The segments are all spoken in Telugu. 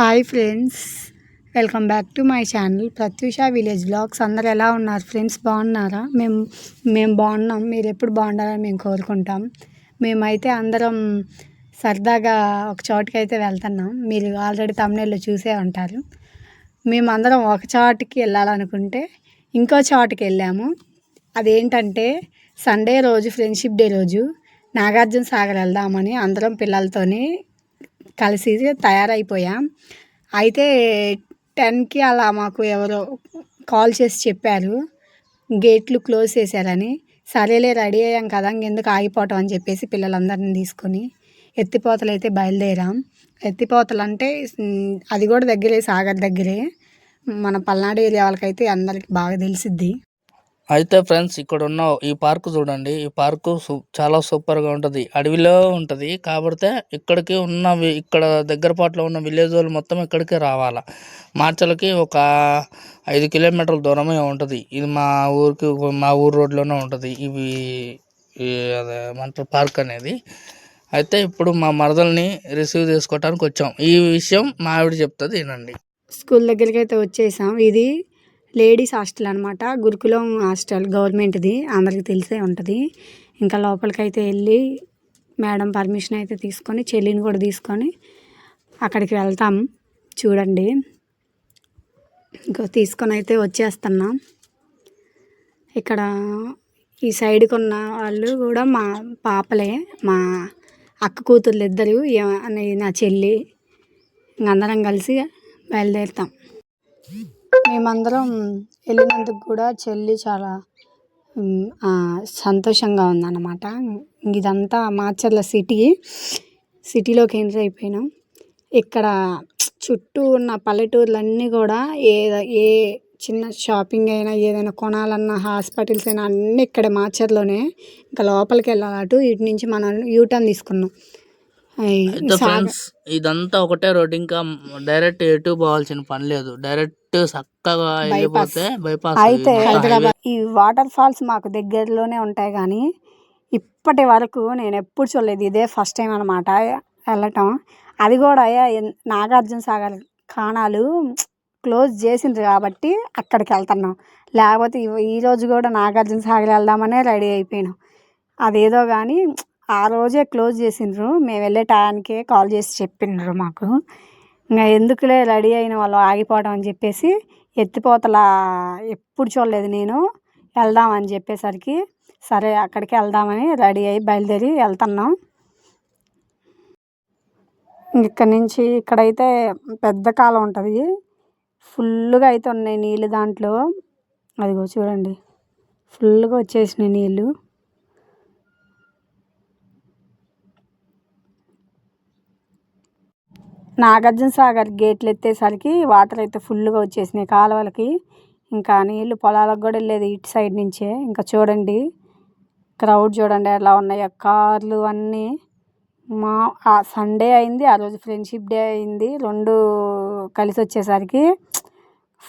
Hi friends welcome back to my channel Pratyusha village blogs. అందరు ఎలా ఉన్నారు ఫ్రెండ్స్? బాగున్నారా? మేము మేము బాగున్నాం. మీరు ఎప్పుడు బాగుండాలని మేము కోరుకుంటాం. మేమైతే అందరం సరదాగా ఒక చోటుకి అయితే వెళ్తున్నాం. మీరు ఆల్రెడీ తమిళలో చూసే ఉంటారు. మేమందరం ఒక చోటుకి వెళ్ళాలనుకుంటే ఇంకో చోటుకి వెళ్ళాము. అదేంటంటే సండే రోజు ఫ్రెండ్షిప్ డే రోజు నాగార్జున సాగర్ వెళ్దామని అందరం పిల్లలతోని కలిసి తయారైపోయాం. అయితే టెన్కి అలా మాకు ఎవరో కాల్ చేసి చెప్పారు. గేట్లు క్లోజ్ చేశారని. సరేలే రెడీ అయ్యాం కదా ఇంకెందుకు ఆగిపోవటం అని చెప్పేసి పిల్లలందరిని తీసుకొని ఎత్తిపోతలు అయితే బయలుదేరాం. ఎత్తిపోతలు అంటే అది కూడా దగ్గరే సాగర్ దగ్గరే. మన పల్నాడు ఏరియా వాళ్ళకైతే అందరికి బాగా తెలిసిద్ది. అయితే ఫ్రెండ్స్ ఇక్కడ ఉన్న ఈ పార్క్ చూడండి. ఈ పార్క్ చాలా సూపర్గా ఉంటుంది. అడవిలో ఉంటుంది. కాబట్టి ఇక్కడికి ఉన్న ఇక్కడ దగ్గర పాటులో ఉన్న విలేజ్ వాళ్ళు మొత్తం ఇక్కడికే రావాలా. మార్చలకి ఒక ఐదు కిలోమీటర్ల దూరమే ఉంటుంది. ఇది మా ఊరికి మా ఊరు రోడ్లోనే ఉంటుంది. ఇవి అదే పార్క్ అనేది. అయితే ఇప్పుడు మా మరదల్ని రిసీవ్ చేసుకోవడానికి వచ్చాం. ఈ విషయం మా ఆవిడ చెప్తుంది వినండి. స్కూల్ దగ్గరికి అయితే వచ్చేసాం. ఇది లేడీస్ హాస్టల్ అనమాట గురుకులం హాస్టల్ గవర్నమెంట్ది. అందరికీ తెలిసే ఉంటుంది. ఇంకా లోపలికి అయితే వెళ్ళి మేడం పర్మిషన్ అయితే తీసుకొని చెల్లిని కూడా తీసుకొని అక్కడికి వెళ్తాం. చూడండి. ఇంకో తీసుకొని అయితే వచ్చేస్తున్నాం. ఇక్కడ ఈ సైడ్కి ఉన్న వాళ్ళు కూడా మా పాపలే. మా అక్క కూతుర్లు ఇద్దరు నా చెల్లి. ఇంక అందరం కలిసి బయలుదేరుతాం. మేమందరం వెళ్ళినందుకు కూడా చెల్లి చాలా సంతోషంగా ఉందన్నమాట. ఇదంతా మాచర్ల సిటీ సిటీలోకి ఎంటర్ అయిపోయినాం. ఇక్కడ చుట్టూ ఉన్న పల్లెటూర్లన్నీ కూడా ఏ ఏ చిన్న షాపింగ్ అయినా ఏదైనా కొనాలన్నా హాస్పిటల్స్ అయినా అన్నీ ఇక్కడ మాచర్లోనే. ఇంకా లోపలికి వెళ్ళాలి అటు ఇటు నుంచి మనం యూటర్న్ తీసుకున్నాం. ఫ్రెండ్స్ ఇదంతా ఒకటే రోడ్. ఇంకా డైరెక్ట్ ఎటు పోవాల్సిన పని లేదు. డైరెక్ట్ చక్కగా వెళ్ళిపోతే బైపాస్ అయితే హైదరాబాద్ ఈ వాటర్ ఫాల్స్ మాకు దగ్గరలోనే ఉంటాయి కానీ ఇప్పటి వరకు నేను ఎప్పుడు చూడలేదు. ఇదే ఫస్ట్ టైం అనమాట వెళ్ళటం. అది కూడా నాగార్జున సాగర్ కాణాలు క్లోజ్ చేసిండ్రు కాబట్టి అక్కడికి వెళ్తున్నాం. లేకపోతే ఈ రోజు కూడా నాగార్జున సాగర్ వెళ్దామనే రెడీ అయిపోయినాం. అదేదో కానీ ఆ రోజే క్లోజ్ చేసిండ్రు. మేము వెళ్ళే టయానికే కాల్ చేసి చెప్పిండ్రు మాకు. ఇంకా ఎందుకులే రెడీ అయిన వాళ్ళు ఆగిపోవడం అని చెప్పేసి ఎత్తిపోతలా ఎప్పుడు చూడలేదు నేను. వెళ్దామని చెప్పేసరికి సరే అక్కడికి వెళ్దామని రెడీ అయ్యి బయలుదేరి వెళ్తున్నాం. ఇక్కడ నుంచి ఇక్కడైతే పెద్ద కాలం ఉంటుంది. ఫుల్గా అయితే ఉన్నాయి నీళ్ళు దాంట్లో. అదిగో చూడండి. ఫుల్గా వచ్చేసినాయి నీళ్ళు. నాగార్జున సాగర్ గేట్లు ఎత్తేసరికి వాటర్ అయితే ఫుల్గా వచ్చేసినాయి కాలువలకి. ఇంకా నీళ్ళు పొలాలకు కూడా వెళ్ళేది ఇటు సైడ్ నుంచే. ఇంకా చూడండి క్రౌడ్ చూడండి ఎలా ఉన్నాయో. కార్లు అన్నీ మా ఆ సండే అయింది ఆ రోజు ఫ్రెండ్షిప్ డే అయింది. రెండు కలిసి వచ్చేసరికి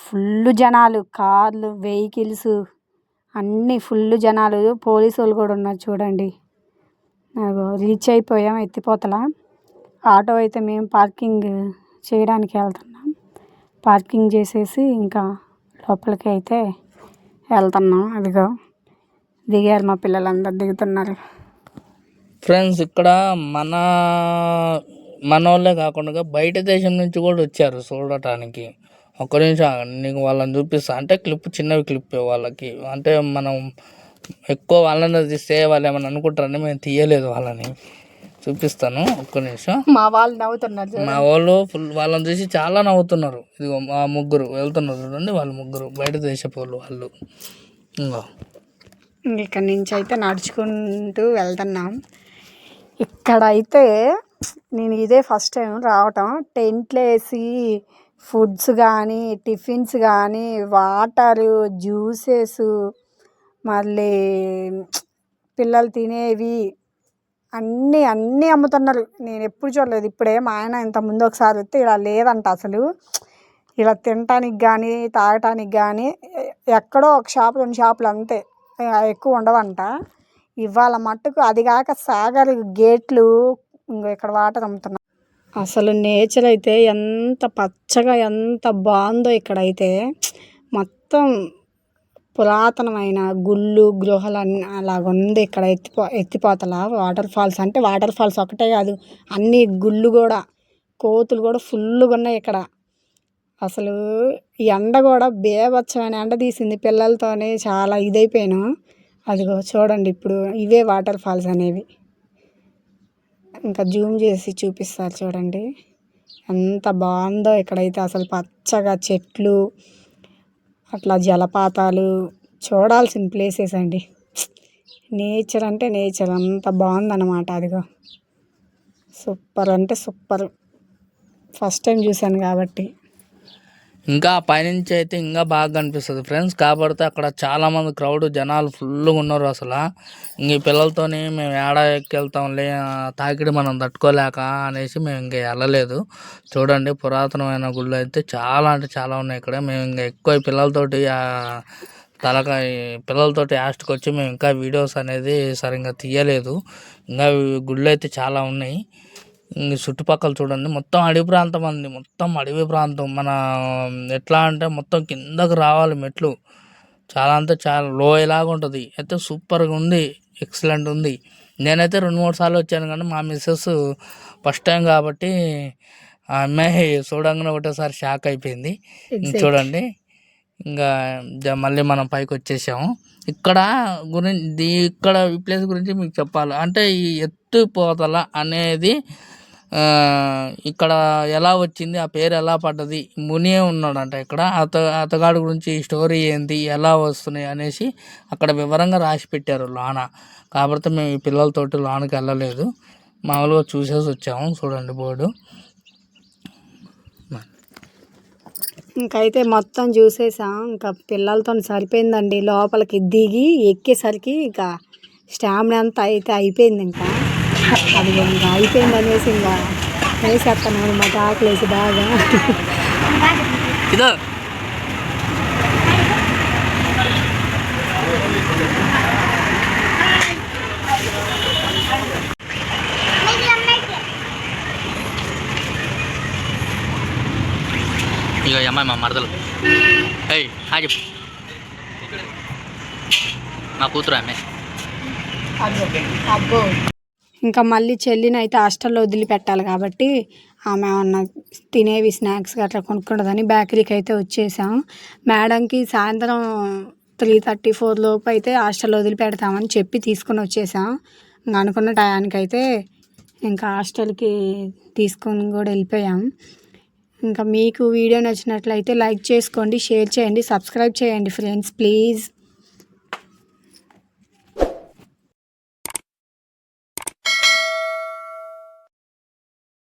ఫుల్ జనాలు కార్లు వెహికల్స్ అన్నీ ఫుల్ జనాలు. పోలీసు వాళ్ళు కూడా ఉన్నారు చూడండి. రీచ్ అయిపోయాం ఎత్తిపోతలా. ఆటో అయితే మేము పార్కింగ్ చేయడానికి వెళ్తున్నాం. పార్కింగ్ చేసేసి ఇంకా లోపలికి అయితే వెళ్తున్నాం. అదిగో దిగారు మా పిల్లలందరూ దిగుతున్నారు. ఫ్రెండ్స్ ఇక్కడ మన మన వాళ్ళే కాకుండా బయట దేశం నుంచి కూడా వచ్చారు చూడటానికి. ఒక్క నిమిషం ఆగండి. నీకు వాళ్ళని చూపిస్తా. అంటే క్లిప్ చిన్నవి క్లిప్ వాళ్ళకి. అంటే మనం ఎక్కువ వాళ్ళని తీస్తే వాళ్ళు ఏమైనా అనుకుంటారని మేము తీయలేదు వాళ్ళని. చూపిస్తాను ఒక్క నిమిషం. మా వాళ్ళు నవ్వుతున్నారు మా వాళ్ళు ఫుల్ వాళ్ళని చూసి చాలా నవ్వుతున్నారు. ఇదిగో మా ముగ్గురు వెళ్తున్నారు చూడండి వాళ్ళు ముగ్గురు బయట దేశపు వాళ్ళు. వాళ్ళు ఇంకో ఇక్కడ నుంచి అయితే నడుచుకుంటూ వెళ్తున్నాం. ఇక్కడైతే నేను ఇదే ఫస్ట్ టైం రావటం. టెంట్లు వేసి ఫుడ్స్ కానీ టిఫిన్స్ కానీ వాటరు జ్యూసెస్ మళ్ళీ పిల్లలు తినేవి అన్నీ అన్నీ అమ్ముతున్నారు. నేను ఎప్పుడు చూడలేదు. ఇప్పుడే మా ఆయన ఇంత ముందు ఒకసారి వస్తే ఇలా లేదంట అసలు. ఇలా తినటానికి కానీ తాగటానికి కానీ ఎక్కడో ఒక షాప్ రెండు షాపులు అంతే. ఎక్కువ ఉండవంట. ఇవాళ మట్టుకు అది కాక సాగర్ గేట్లు ఇంకో ఇక్కడ వాటర్ అమ్ముతున్నారు అసలు నేచర్ అయితే ఎంత పచ్చగా ఎంత బాగుందో ఇక్కడైతే. మొత్తం పురాతనమైన గుళ్ళు గృహాలు అన్నీ అలాగ ఉంది. ఇక్కడ ఎత్తిపో ఎత్తిపోతల వాటర్ ఫాల్స్. అంటే వాటర్ ఫాల్స్ ఒకటే కాదు అన్ని గుళ్ళు కూడా కోతులు కూడా ఫుల్గా ఉన్నాయి ఇక్కడ. అసలు ఈ ఎండ కూడా బేభత్సమైన ఎండ తీసింది పిల్లలతోనే చాలా ఇదైపోయాను. అదిగో చూడండి ఇప్పుడు ఇవే వాటర్ ఫాల్స్ అనేవి. ఇంకా జూమ్ చేసి చూపిస్తారు చూడండి. ఎంత బాగుందో ఇక్కడైతే అసలు పచ్చగా చెట్లు అట్లా జలపాతాలు చూడాల్సిన ప్లేసెస్ అండి. నేచర్ అంటే నేచర్ అంత బాగుందన్నమాట అదిగో. సూపర్ అంటే సూపర్ ఫస్ట్ టైం చూశాను కాబట్టి. ఇంకా పైనుంచి అయితే ఇంకా బాగా కనిపిస్తుంది ఫ్రెండ్స్ కాబట్టి అక్కడ చాలామంది క్రౌడ్ జనాలు ఫుల్గా ఉన్నారు అసలు. ఇంక పిల్లలతోని మేము ఏడ ఎక్కెళ్తాంలే తాకిడి మనం తట్టుకోలేక అనేసి మేము ఇంకా వెళ్ళలేదు చూడండి పురాతనమైన గుళ్ళు అయితే చాలా అంటే చాలా ఉన్నాయి ఇక్కడ. మేము ఇంకా ఎక్కువ పిల్లలతోటి తలకాయ పిల్లలతోటి యాస్ట్కి వచ్చి మేము ఇంకా వీడియోస్ అనేది సరిగ్గా తీయలేదు. ఇంకా గుళ్ళు అయితే చాలా ఉన్నాయి. చుట్టుపక్కల చూడండి మొత్తం అడవి ప్రాంతం అండి. మొత్తం అడవి ప్రాంతం. మన ఎట్లా అంటే మొత్తం కిందకు రావాలి మెట్లు. చాలా అంటే చాలా లోయలాగా ఉంటుంది. అయితే సూపర్గా ఉంది. ఎక్సలెంట్ ఉంది. నేనైతే రెండు మూడు సార్లు వచ్చాను కానీ మా మిస్సెస్ ఫస్ట్ టైం కాబట్టి ఆ అమ్మాయి చూడంగానే ఒకటేసారి షాక్ అయిపోయింది. ఇంక చూడండి. ఇంకా మళ్ళీ మనం పైకి వచ్చేసాము. ఇక్కడ గురించి ఇక్కడ ఈ ప్లేస్ గురించి మీకు చెప్పాలి. అంటే ఈ ఎత్తుపోతల అనేది ఆ, ఇక్కడ ఎలా వచ్చింది ఆ పేరు ఎలా పడ్డది మునియే ఉన్నాడంట ఇక్కడ. అత అతగాడి గురించి ఈ స్టోరీ ఏంటి ఎలా వస్తున్నాయి అనేసి అక్కడ వివరంగా రాసి పెట్టారు లోన. కాబట్టి మేము ఈ పిల్లలతోటి లోనకి వెళ్ళలేదు. మామూలుగా చూసేసి వచ్చాము చూడండి బోర్డు. ఇంకైతే మొత్తం చూసేసాం ఇంకా పిల్లలతో సరిపోయిందండి. లోపలికి దిగి ఎక్కేసరికి ఇంకా స్టామినా అంతా అయితే అయిపోయింది ఇంకా. అది ఇంకా అయిపోయింది అనేసి ఇంకా వేసేస్తాను అనమాట ఆకలేసి బాగా. ఇదో. ఇక అమ్మాయి మా మరదలు. ఏయ్ హాయ్ చెప్పు నా కూతురు ఆమె. అబ్బో. ఇంకా మళ్ళీ చెల్లిని అయితే హాస్టల్లో వదిలిపెట్టాలి కాబట్టి ఆమె ఏమన్నా తినేవి స్నాక్స్ అట్లా కొనుక్కుంటుందని బేకరీకి అయితే వచ్చేసాం. మేడంకి సాయంత్రం త్రీ థర్టీ ఫోర్ లోపు అయితే హాస్టల్లో వదిలిపెడతామని చెప్పి తీసుకొని వచ్చేసాం. ఇంకా అనుకున్న టయానికి అయితే ఇంకా హాస్టల్కి తీసుకొని కూడా వెళ్ళిపోయాం. ఇంకా మీకు వీడియో నచ్చినట్లయితే లైక్ చేసుకోండి షేర్ చేయండి సబ్స్క్రైబ్ చేయండి ఫ్రెండ్స్ ప్లీజ్.